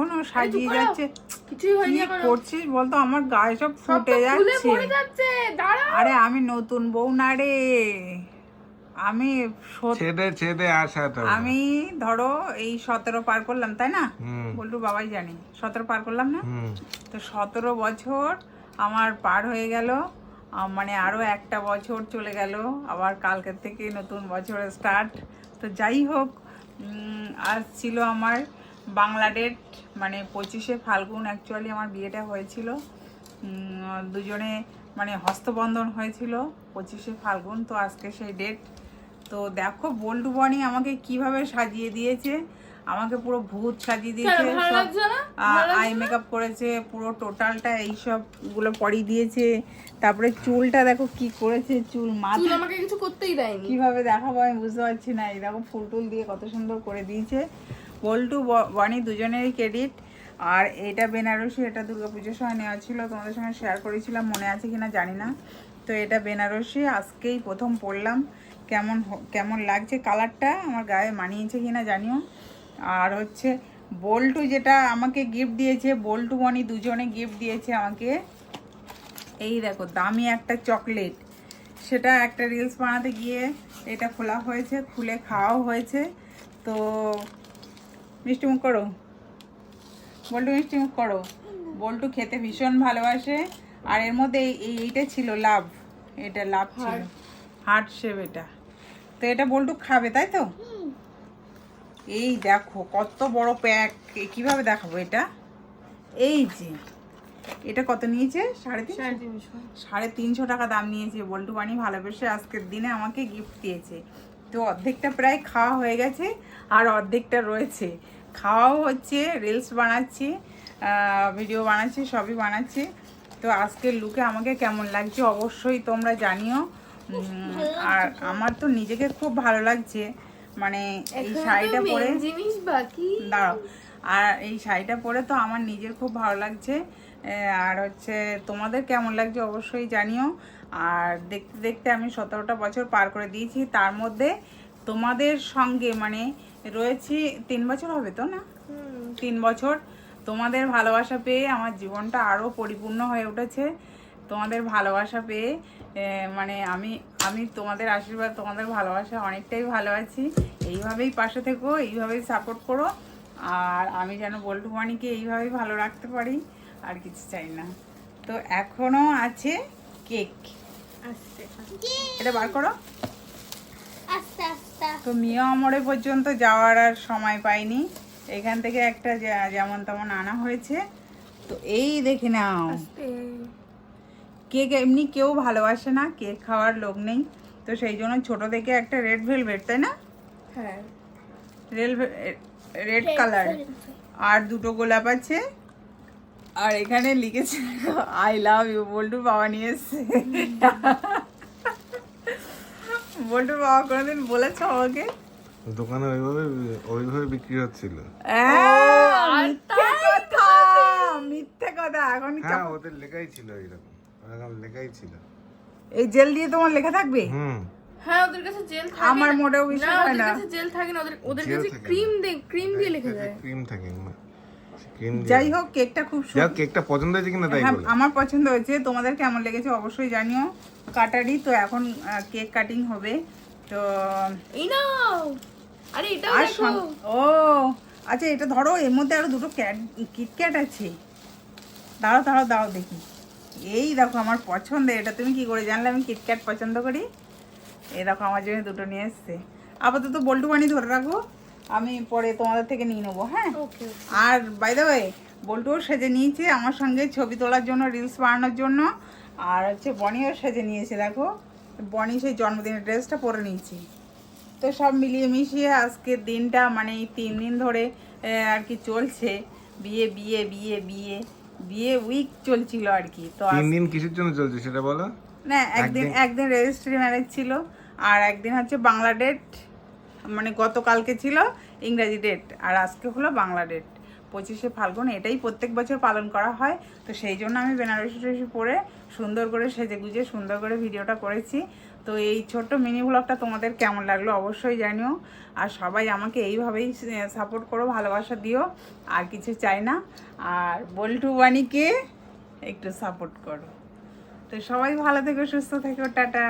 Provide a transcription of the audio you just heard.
এখনও সাজিয়ে যাচ্ছে। কিছুই হয়নি করছিস বলতো? আমার গায়ে সব ফুটে যাচ্ছে। পড়ে যাচ্ছে। দাঁড়া। আরে আমি নতুন বউ না রে। আমি ছেদে ছেদে আসা তো। আমি ধরো এই সতেরো পার করলাম তাই না? বল্টু বাবাই জানি। সতেরো পার করলাম না? তো সতেরো বছর আমার পার হয়ে গেল। মানে আরও একটা বছর চলে গেল। আবার কালকের থেকে নতুন বছরের স্টার্ট তো যাই হোক উম, আজ ছিল আমার বাংলা ডেট মানে পঁচিশে ফাল্গুন অ্যাকচুয়ালি আমার বিয়েটা হয়েছিল। দুজনে মানে হস্তবন্ধন হয়েছিল পঁচিশে ফাল্গুন তো আজকে সেই ডেট তো দেখো বল্টু বনি আমাকে কীভাবে সাজিয়ে দিয়েছে আমাকে পুরো ভূত সাজিয়ে দিয়েছে? আই মেকআপ করেছে পুরো টোটালটা এইসবগুলো পরিয়ে দিয়েছে। তারপরে চুলটা দেখো কি করেছে চুল চুল মাথা আমাকে কিছু করতেই দেয়নি। কীভাবে দেখাবো আমি বুঝতে পারছি না। এই দেখো ফুল টুল দিয়ে কত সুন্দর করে দিয়েছে। বল্টু বনি দুজনেরই ক্রেডিট আর এটা বেনারসি, এটা দুর্গাপুজোর সময় নেওয়া ছিল, তোমাদের সঙ্গে শেয়ার করেছিলাম, মনে আছে কিনা জানি না। তো এটা বেনারসি, আজকেই প্রথম পরলাম কেমন কেমন লাগছে কালারটা আমার গায়ে মানিয়েছে কিনা জানিও। আর হচ্ছে বল্টু যেটা আমাকে গিফট দিয়েছে, বল্টু বনি দুজনে গিফট দিয়েছে আমাকে। এই দেখো, দামি একটা চকলেট সেটা একটা রিলস বানাতে গিয়ে এটা খোলা হয়েছে, খুলে খাওয়াও হয়েছে। তো মিষ্টি মুখ করো। বল্টু মিষ্টি মুখ করো। বল্টু খেতে ভীষণ ভালোবাসে। আর এর মধ্যে এই- এই এইটা ছিল লাভ। এটা লাভ ছিল। হার্ট। শেপ এটা। তো এটা বল্টু খাবে তাই তো? এই দেখো কত বড় প্যাক। কীভাবে দেখাবো এটা? এই যে। এটা কত নিয়েছে? সাড়ে তিনশো? সাড়ে তিনশো। সাড়ে তিনশো টাকা দাম নিয়েছে। বল্টু বানি ভালোবেসে আজকের দিনে আমাকে গিফট দিয়েছে। তো অর্ধেকটা প্রায় খাওয়া হয়ে গেছে আর অর্ধেকটা রয়েছে। খাওয়াও হচ্ছে রিলস বানাচ্ছি ভিডিও বানাচ্ছি সবই বানাচ্ছি। তো আজকের লুকে আমাকে কেমন লাগছে অবশ্যই তোমরা জানিও। আর আমার তো নিজেকে খুব ভালো লাগছে। মানে এই শাড়িটা পরে জিনিস বাকি। দাঁড়াও। আর এই শাড়িটা পরে তো আমার নিজের খুব ভালো লাগছে। আর হচ্ছে তোমাদের কেমন লাগছে অবশ্যই জানিও। আর দেখতে দেখতে আমি সতেরোটা বছর পার করে দিয়েছি। তার মধ্যে তোমাদের সঙ্গে মানে রয়েছি তিন বছর হবে তো না? তিন বছর তোমাদের ভালোবাসা পেয়ে আমার জীবনটা আরও পরিপূর্ণ হয়ে উঠেছে। তোমাদের ভালোবাসা পেয়ে মানে আমি আমি তোমাদের আশীর্বাদ তোমাদের ভালোবাসা অনেকটাই ভালো আছি। এইভাবেই পাশে থেকো এইভাবেই সাপোর্ট করো। আর আমি যেন বল্টু মানিকে এইভাবেই ভালো রাখতে পারি আর কিছু চাই না। তো এখনও আছে কেক। এটা বার করো। তো মিয়া আমরে পর্যন্ত যাওয়ার আর সময় পাইনি। এখান থেকে একটা যেমন তেমন আনা হয়েছে। তো এই দেখে নাও। কেক এমনি কেউ ভালোবাসে না কেক খাওয়ার লোক নেই। তো সেই জন্য ছোট থেকে একটা রেড ভেলভেট তাই না? হ্যাঁ। রেড রেড কালার আর দুটো গোলাপ আছে। আর এখানে লিখেছে আই লাভ ইউ বল্টু বাবা নিয়ে এসছে। বল্টু বাবা কোনোদিন বলেছ আমাকে? দোকানে ওইভাবে ওইভাবে বিক্রি হচ্ছিল। আহ, মিথ্যে কথা মিথ্যে কথা। এখন হ্যাঁ ওদের লেখাই ছিল এইরকম। ওরকম লেখাই ছিল। এই জেল দিয়ে তোমার লেখা থাকবে? হুম। হ্যাঁ ওদের কাছে জেল থাকে আমার মোটেও বিশ্বাস হয় ওদের কাছে জেল থাকে না ওদের ওদের কাছে ক্রিম দে ক্রিম দিয়ে লিখে দেয়। ক্রিম থাকে যাই হোক কেকটা খুব সুন্দর যাক কেকটা পছন্দ হয়েছে কিনা তাই হ্যাঁ আমার পছন্দ হয়েছে। তোমাদের কেমন লেগেছে অবশ্যই জানিও। কাটারি তো এখন কেক কাটিং হবে। তো এই নাও! আরে দেখো। ও আচ্ছা এটা ধরো এর মধ্যে আরও দুটো ক্যাট কিটক্যাট আছে। দাঁড়াও দাঁড়াও দাও দেখি। এই দেখো আমার পছন্দ এটা তুমি কি করে জানলে আমি কিটক্যাট পছন্দ করি? এই দেখো আমার জন্য দুটো নিয়ে এসছে। আপাতত বল্টু বানি ধরে রাখো আমি পরে তোমাদের থেকে নিয়ে নেব হ্যাঁ? আর বাই দ্য ওয়ে বল্টুও সেজে নিয়েছে আমার সঙ্গে ছবি তোলার জন্য রিলস বানানোর জন্য। আর হচ্ছে বনিও সেজে নিয়েছে দেখো। বনি সেই জন্মদিনের ড্রেসটা পরে নিয়েছি। তো সব মিলিয়ে মিশিয়ে আজকের দিনটা মানে এই তিন দিন ধরে আর কি চলছে। বিয়ে বিয়ে বিয়ে বিয়ে বিয়ে উইক চলছিল আর কি। তো তিন দিন কিসের জন্য চলছে সেটা বলো? না একদিন একদিন রেজিস্ট্রি ম্যারেজ ছিল। আর একদিন হচ্ছে বাংলা ডেট মানে গতকালকে ছিল ইংরাজি ডেট আর আজকে হলো বাংলা ডেট পঁচিশে ফাল্গুন, এটাই প্রত্যেক বছর পালন করা হয়। তো সেই জন্য আমি বেনারসি টেনারসি পরে সুন্দর করে সেজে গুজে সুন্দর করে ভিডিওটা করেছি। তো এই ছোট্ট মিনি ব্লগটা তোমাদের কেমন লাগল অবশ্যই জানিও। আর সবাই আমাকে এইভাবেই সাপোর্ট করো, ভালোবাসা দিও, আর কিছু চাই না। আর বল্টু বাণীকে একটু সাপোর্ট করো। তো সবাই ভালো থেকো, সুস্থ থেকো টাটা।